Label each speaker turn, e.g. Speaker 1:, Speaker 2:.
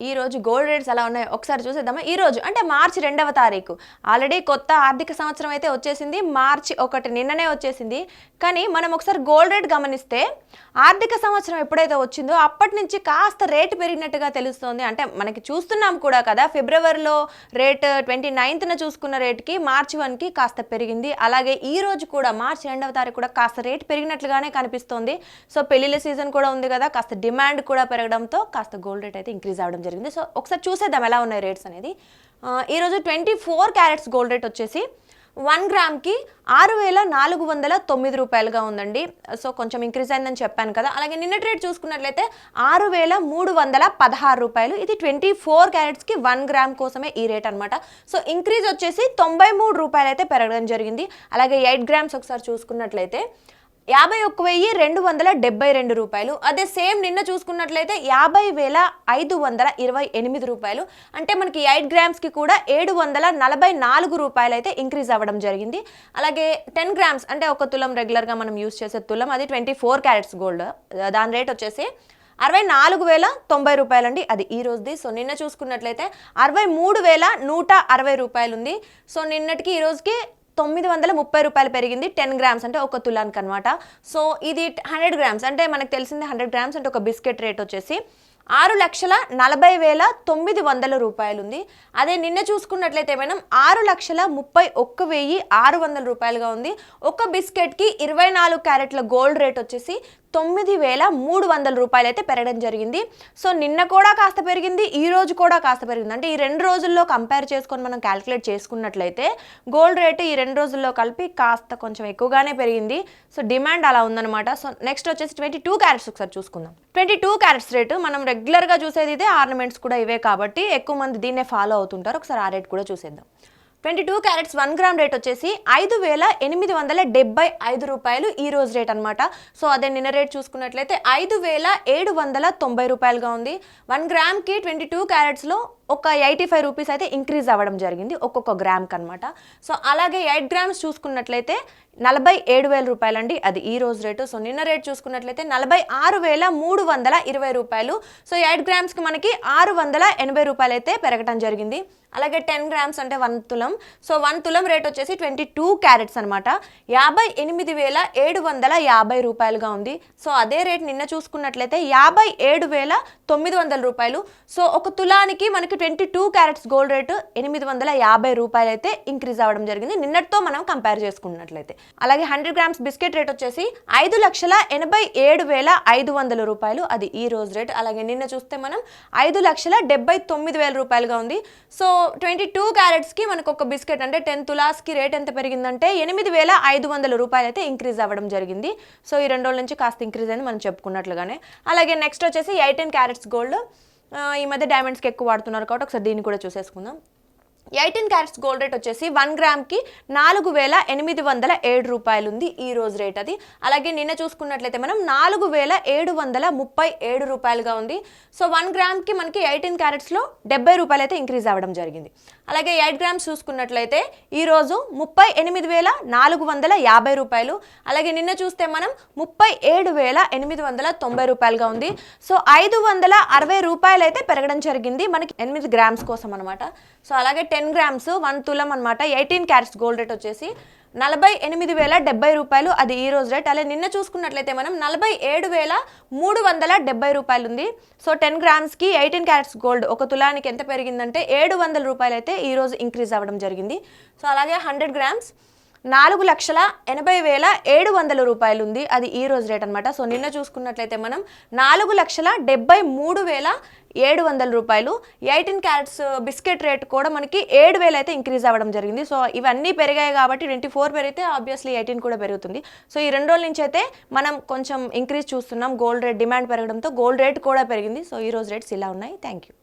Speaker 1: ఈ రోజు gold rates ఎలా ఉన్నాయో? ఒకసారి చూసేద్దామా? ఈ రోజు అంటే మార్చి రెండవ తారీఖు. ఆల్రెడీ కొత్త ఆర్థిక సంవత్సరం అయితే వచ్చేసింది. మార్చి ఒకటి నిన్ననే వచ్చేసింది. కానీ మనం ఒకసారి గోల్డ్ రేట్ గమనిస్తే ఆర్థిక సంవత్సరం ఎప్పుడైతే వచ్చిందో అప్పటి నుంచి కాస్త రేటు పెరిగినట్టుగా తెలుస్తోంది. అంటే మనకి చూస్తున్నాం కూడా కదా ఫిబ్రవరిలో రేట్ ట్వంటీ నైన్త్న చూసుకున్న రేట్కి మార్చి వన్కి కాస్త పెరిగింది. అలాగే ఈ రోజు కూడా మార్చి రెండవ తారీఖు కూడా కాస్త రేట్ పెరిగినట్లుగానే కనిపిస్తోంది. సో పెళ్ళిళ్ళ సీజన్ కూడా ఉంది కదా కాస్త డిమాండ్ కూడా పెరగడంతో కాస్త గోల్డ్ రేట్ అయితే ఇంక్రీజ్ అవ్వడం జరిగింది. సో ఒకసారి చూసేద్దాం ఎలా ఉన్నాయి రేట్స్ అనేది. ఈరోజు twenty four carats gold rate వచ్చేసి వన్ గ్రామ్కి ఆరు వేల నాలుగు వందల తొమ్మిది రూపాయలుగా ఉందండి. సో కొంచెం ఇంక్రీజ్ అయిందని చెప్పాను కదా. అలాగే నిన్నటి రేట్ చూసుకున్నట్లయితే ఆరు వేల మూడు వందల పదహారు రూపాయలు. ఇది ట్వంటీ ఫోర్ క్యారెట్స్కి వన్ గ్రామ్ కోసమే ఈ రేట్ అనమాట సో ఇంక్రీజ్ వచ్చేసి తొంభై మూడు రూపాయలు అయితే పెరగడం జరిగింది. అలాగే ఎయిట్ గ్రామ్స్ ఒకసారి చూసుకున్నట్లయితే యాభై ఒక్క వెయ్యి రెండు వందల డెబ్బై రెండు రూపాయలు. అదే సేమ్ నిన్న చూసుకున్నట్లయితే యాభై వేల ఐదు వందల ఇరవై ఎనిమిది రూపాయలు. అంటే మనకి ఎయిట్ గ్రామ్స్కి కూడా ఏడు వందల నలభై నాలుగు రూపాయలు అయితే ఇంక్రీజ్ అవ్వడం జరిగింది. అలాగే టెన్ గ్రామ్స్ అంటే ఒక తులం రెగ్యులర్గా మనం యూస్ చేసే తులం అది ట్వంటీ ఫోర్ క్యారెట్స్ గోల్డ్. దాని రేట్ వచ్చేసి అరవై నాలుగు వేల తొంభై రూపాయలండి అది ఈ రోజుది. సో నిన్న చూసుకున్నట్లయితే అరవై మూడు వేల నూట అరవై రూపాయలు ఉంది సో నిన్నటికి ఈ రోజుకి తొమ్మిది వందల ముప్పై రూపాయలు పెరిగింది టెన్ గ్రామ్స్ అంటే ఒక తులానికి అనమాట సో ఇది హండ్రెడ్ గ్రామ్స్ అంటే మనకు తెలిసింది హండ్రెడ్ గ్రామ్స్ అంటే ఒక బిస్కెట్ రేట్ వచ్చేసి ఆరు లక్షల నలభై వేల తొమ్మిది వందల రూపాయలు ఉంది. అదే నిన్న చూసుకున్నట్లయితే మనం ఆరు లక్షల ముప్పై ఒక్క వెయ్యి ఆరు వందల రూపాయలుగా ఉంది. ఒక బిస్కెట్కి ఇరవై నాలుగు క్యారెట్ల గోల్డ్ రేట్ వచ్చేసి తొమ్మిది వేల మూడు వందల రూపాయలు అయితే పెరగడం జరిగింది. సో నిన్న కూడా కాస్త పెరిగింది ఈ రోజు కూడా కాస్త పెరిగింది. అంటే ఈ రెండు రోజుల్లో కంపేర్ చేసుకొని మనం క్యాలిక్యులేట్ చేసుకున్నట్లయితే గోల్డ్ రేటు ఈ రెండు రోజుల్లో కలిపి కాస్త కొంచెం ఎక్కువగానే పెరిగింది. సో డిమాండ్ అలా ఉందన్నమాట. సో నెక్స్ట్ వచ్చేసి ట్వంటీ టూ క్యారెట్స్ ఒకసారి చూసుకుందాం. ట్వంటీ టూ క్యారెట్స్ రేటు మనం రెగ్యులర్గా చూసేది ఇదే ఆర్నమెంట్స్ కూడా ఇవే కాబట్టి ఎక్కువ మంది దీన్నే ఫాలో అవుతుంటారు. ఒకసారి ఆ రేట్ కూడా చూసేద్దాం. Twenty two carats one gram rate వచ్చేసి ఐదు వేల ఎనిమిది వందల డెబ్బై ఐదు రూపాయలు ఈ రోజు రేట్ అనమాట సో అదే నిన్న రేట్ చూసుకున్నట్లయితే ఐదు వేల ఏడు వందల తొంభై రూపాయలుగా ఉంది. వన్ గ్రామ్కి ట్వంటీ టూ క్యారెట్స్లో ఒక ఎయిటీ ఫైవ్ రూపీస్ అయితే ఇంక్రీజ్ అవ్వడం జరిగింది ఒక్కొక్క గ్రామ్కి అనమాట సో అలాగే ఎయిట్ గ్రామ్స్ చూసుకున్నట్లయితే నలభై ఏడు వేల రూపాయలండి అది ఈ రోజు రేటు. సో నిన్న రేట్ చూసుకున్నట్లయితే నలభై ఆరు వేల మూడు వందల ఇరవై రూపాయలు. సో ఎయిట్ గ్రామ్స్కి మనకి ఆరు వందల ఎనభై రూపాయలు అయితే పెరగడం జరిగింది. అలాగే టెన్ గ్రామ్స్ అంటే వన్ తులం. సో వన్ తులం రేట్ వచ్చేసి ట్వంటీ టూ క్యారెట్స్ అనమాట యాభై ఎనిమిది వేల ఏడు వందల యాభై రూపాయలుగా ఉంది. సో అదే రేట్ నిన్న చూసుకున్నట్లయితే యాభై ఏడు వేల తొమ్మిది వందల రూపాయలు. సో ఒక తులానికి మనకి twenty two carats gold rate ఎనిమిది వందల యాభై రూపాయలు అయితే ఇంక్రీజ్ అవ్వడం జరిగింది. నిన్నటితో మనం కంపేర్ చేసుకున్నట్లయితే. అలాగే హండ్రెడ్ గ్రామ్స్ బిస్కెట్ రేట్ వచ్చేసి ఐదు లక్షల ఎనభై ఏడు వేల ఐదు వందల రూపాయలు. అది ఈ రోజు రేట్ అలాగే నిన్న చూస్తే మనం ఐదు లక్షల డెబ్బై తొమ్మిది వేల రూపాయలుగా ఉంది. సో ట్వంటీ టూ క్యారెట్స్కి మనకు ఒక బిస్కెట్ అంటే టెన్ తులాస్కి రేట్ ఎంత పెరిగిందంటే ఎనిమిది వేల ఐదు వందల రూపాయలు అయితే ఇంక్రీజ్ అవ్వడం జరిగింది. సో ఈ రెండు రోజుల నుంచి కాస్త ఇంక్రీజ్ అయింది మనం చెప్పుకున్నట్లుగానే. అలాగే నెక్స్ట్ వచ్చేసి ఎయిటీన్ క్యారెట్స్ గోల్డ్. ఈ మధ్య డైమండ్స్కి ఎక్కువ వాడుతున్నారు కాబట్టి ఒకసారి దీన్ని కూడా చూసేసుకుందాం. ఎయిటీన్ క్యారెట్స్ గోల్డ్ రేట్ వచ్చేసి వన్ గ్రామ్కి నాలుగు వేల ఎనిమిది వందల ఏడు రూపాయలు ఉంది ఈ రోజు రేట్ అది. అలాగే నిన్న చూసుకున్నట్లయితే మనం నాలుగు వేల ఏడు వందల ముప్పై ఏడు రూపాయలుగా ఉంది. సో వన్ గ్రామ్కి మనకి ఎయిటీన్ క్యారెట్స్లో డెబ్బై రూపాయలు అయితే ఇంక్రీజ్ అవ్వడం జరిగింది. అలాగే ఎయిట్ గ్రామ్స్ చూసుకున్నట్లయితే ఈరోజు ముప్పై ఎనిమిది వేల నాలుగు వందల యాభై రూపాయలు. అలాగే నిన్న చూస్తే మనం ముప్పై ఏడు వేల ఎనిమిది వందల తొంభై రూపాయలుగా ఉంది. సో ఐదు వందల అరవై రూపాయలు అయితే పెరగడం జరిగింది మనకి ఎనిమిది గ్రామ్స్ కోసం అనమాట సో అలాగే టెన్ గ్రామ్స్ వన్ తులం అనమాట ఎయిటీన్ క్యారెట్స్ గోల్డ్ రేట్ వచ్చేసి నలభై ఎనిమిది వేల డెబ్బై రూపాయలు. అది ఈ రోజు రేట్. అలాగే నిన్న చూసుకున్నట్లయితే మనం నలభై ఏడు వేల మూడు వందల డెబ్బై రూపాయలు ఉంది సో టెన్ గ్రామ్స్కి ఎయిటీన్ క్యారెట్స్ గోల్డ్ ఒక తులానికి ఎంత పెరిగిందంటే ఏడు వందల రూపాయలు అయితే ఈ రోజు ఇంక్రీజ్ అవ్వడం జరిగింది. సో అలాగే హండ్రెడ్ గ్రామ్స్ నాలుగు లక్షల ఎనభై వేల ఏడు వందల రూపాయలు ఉంది అది ఈ రోజు రేట్ అనమాట సో నిన్న చూసుకున్నట్లయితే మనం నాలుగు లక్షల డెబ్బై మూడు వేల ఏడు వందల రూపాయలు. ఎయిటీన్ క్యారెట్స్ బిస్కెట్ రేట్ కూడా మనకి ఏడు వేలు అయితే ఇంక్రీజ్ అవ్వడం జరిగింది. సో ఇవన్నీ పెరిగాయి కాబట్టి ట్వంటీ ఫోర్ పెరిగితే ఆబ్వియస్లీ ఎయిటీన్ కూడా పెరుగుతుంది. సో ఈ రెండు రోజుల నుంచి అయితే మనం కొంచెం ఇంక్రీజ్ చూస్తున్నాం. గోల్డ్ రేట్ డిమాండ్ పెరగడంతో గోల్డ్ రేట్ కూడా పెరిగింది. సో ఈ రోజు రేట్స్ ఇలా ఉన్నాయి. Thank you